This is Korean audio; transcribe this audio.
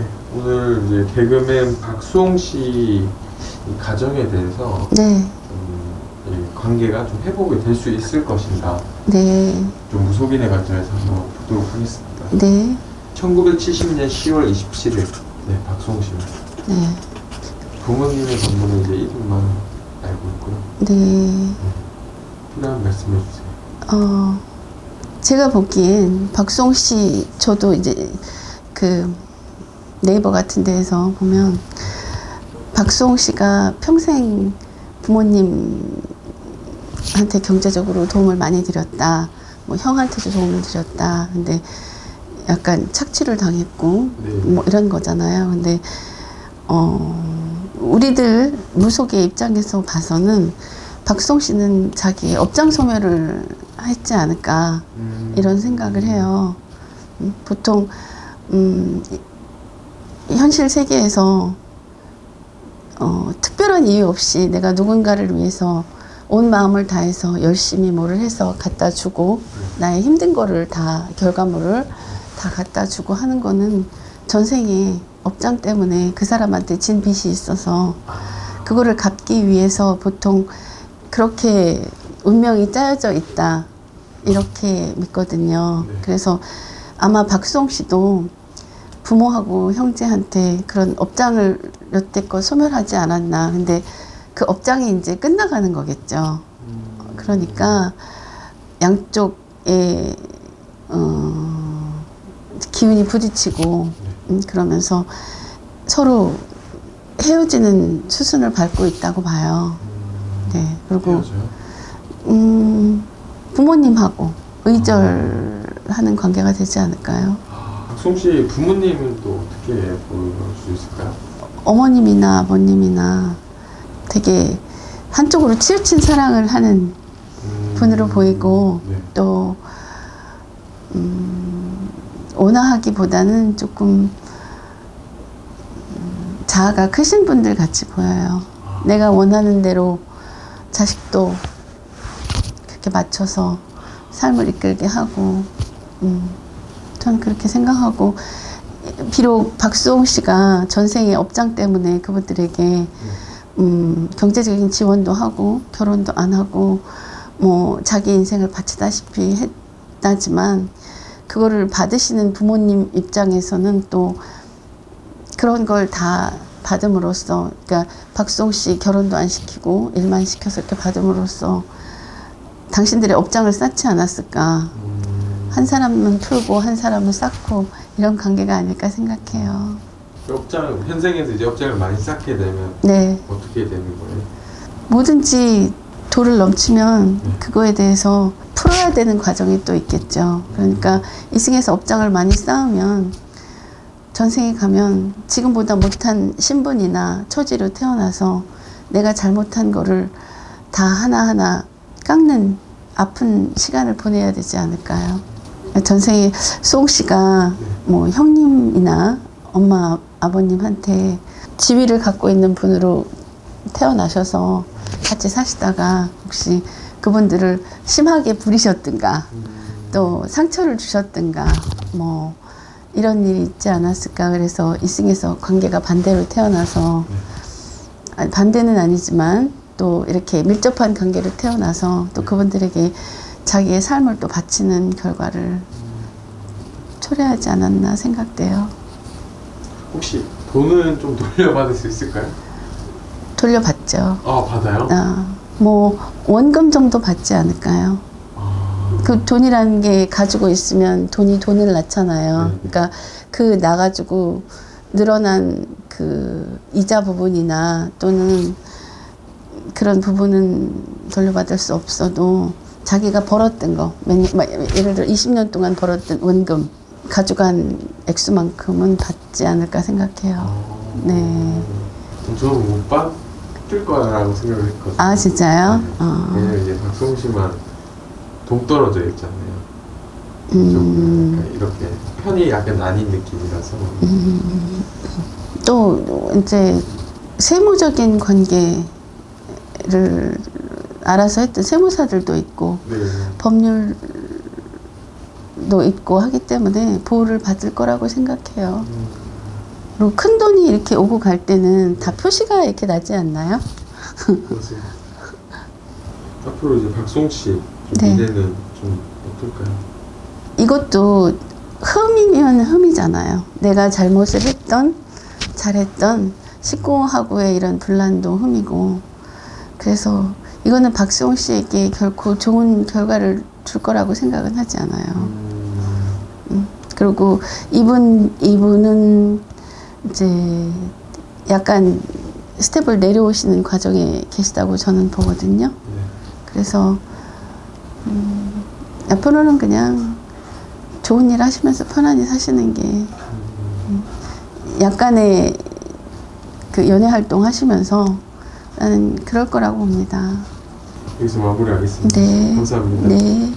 네, 오늘 이제 개그맨 박수홍 씨이 가정에 대해서 네, 음, 이 관계가 좀 회복이 될 수 있을 것인가 네, 좀 무속인의 관점에서 한번 보도록 하겠습니다. 네, 1970년 10월 27일 네, 박수홍 씨입니다. 네, 부모님의 건물은 이제 이름만 알고 있고요. 네. 필요한 말씀해 주세요. 어, 제가 보기엔 박송 씨, 저도 이제 그 네이버 같은 데에서 보면 박송 씨가 평생 부모님한테 경제적으로 도움을 많이 드렸다. 뭐 형한테도 도움을 드렸다. 근데 약간 착취를 당했고 네. 뭐 이런 거잖아요. 근데 어 우리들 무속의 입장에서 봐서는 박송 씨는 자기의 업장 소멸을 했지 않을까 음, 이런 생각을 해요. 음, 보통 음, 이- 현실 세계에서 어, 특별한 이유 없이 내가 누군가를 위해서 온 마음을 다해서 열심히 뭐를 해서 갖다 주고 나의 힘든 거를 다 결과물을 다 갖다 주고 하는 거는 전생에 업장 때문에 그 사람한테 진 빚이 있어서 그거를 갚기 위해서 보통 그렇게 운명이 짜여져 있다 이렇게 믿거든요. 네. 그래서 아마 박수홍 씨도 부모하고 형제한테 그런 업장을 여태껏 소멸하지 않았나. 근데 그 업장이 이제 끝나가는 거겠죠. 음, 그러니까 양쪽에 어, 기운이 부딪히고 음, 그러면서 서로 헤어지는 수순을 밟고 있다고 봐요. 음, 네. 그리고? 음, 부모님하고 의절하는 관계가 되지 않을까요? 아, 박수홍 씨 부모님은 또 어떻게 볼 수 있을까요? 어머님이나 아버님이나 되게 한쪽으로 치우친 사랑을 하는 음, 분으로 보이고 네. 또 음, 온화하기보다는 조금 음, 자아가 크신 분들 같이 보여요. 아, 내가 원하는 대로 자식도 그렇게 맞춰서 삶을 이끌게 하고, 음, 전 그렇게 생각하고, 비록 박수홍 씨가 전생의 업장 때문에 그분들에게 음, 경제적인 지원도 하고 결혼도 안 하고 뭐 자기 인생을 바치다시피 했다지만 그거를 받으시는 부모님 입장에서는 또 그런 걸 다 받음으로써 그러니까 박수홍 씨 결혼도 안 시키고 일만 시켜서 이렇게 받음으로써 당신들의 업장을 쌓지 않았을까. 음, 한 사람은 풀고 한 사람은 쌓고 이런 관계가 아닐까 생각해요. 업장 현생에서 이제 업장을 많이 쌓게 되면 네. 어떻게 되는 거예요? 뭐든지 도를 넘치면 네. 그거에 대해서 풀어야 되는 과정이 또 있겠죠. 그러니까 이승에서 업장을 많이 쌓으면 전생에 가면 지금보다 못한 신분이나 처지로 태어나서 내가 잘못한 거를 다 하나하나 깎는 아픈 시간을 보내야 되지 않을까요? 전생에 수홍 씨가 뭐 형님이나 엄마 아버님한테 지위를 갖고 있는 분으로 태어나셔서 같이 사시다가 혹시 그분들을 심하게 부리셨든가 또 상처를 주셨든가 뭐 이런 일이 있지 않았을까. 그래서 이승에서 관계가 반대로 태어나서 아니, 반대는 아니지만 또 이렇게 밀접한 관계로 태어나서 또 그분들에게 자기의 삶을 또 바치는 결과를 초래하지 않았나 생각돼요. 혹시 돈은 좀 돌려받을 수 있을까요? 돌려받죠. 아 받아요? 아, 뭐 원금 정도 받지 않을까요? 아, 그 돈이라는 게 가지고 있으면 돈이 돈을 낳잖아요. 네. 그러니까 그 나가지고 늘어난 그 이자 부분이나 또는 그런 부분은 돌려받을 수 없어도 자기가 벌었던 거, 막 예를 들어 20년 동안 벌었던 원금 가져간 액수만큼은 받지 않을까 생각해요. 아, 네. 저는 못 받을 거라고 생각을 했거든요. 아 진짜요? 네. 어. 왜냐면 이제 박수홍 씨만 동떨어져 있잖아요. 좀 음. 약간 이렇게 편이 약간 나뉜 느낌이라서 또 이제 세무적인 관계를 알아서 했던 세무사들도 있고 네. 법률도 있고 하기 때문에 보호를 받을 거라고 생각해요. 음, 그리고 큰 돈이 이렇게 오고 갈 때는 다 표시가 이렇게 나지 않나요? 맞습니다. 앞으로 이제 박송 씨 네. 미래는 좀 어떨까요? 이것도 흠이면 흠이잖아요. 내가 잘못을 했던, 잘했던 19하고의 이런 분란도 흠이고. 그래서 이거는 박수홍 씨에게 결코 좋은 결과를 줄 거라고 생각은 하지 않아요. 음, 그리고 이분, 이분은 이제 약간 스텝을 내려오시는 과정에 계시다고 저는 보거든요. 네. 그래서 음, 앞으로는 그냥 좋은 일 하시면서 편안히 사시는 게 음, 약간의 그 연애 활동 하시면서 그럴 거라고 봅니다. 여기서 마무리하겠습니다. 네. 감사합니다. 네.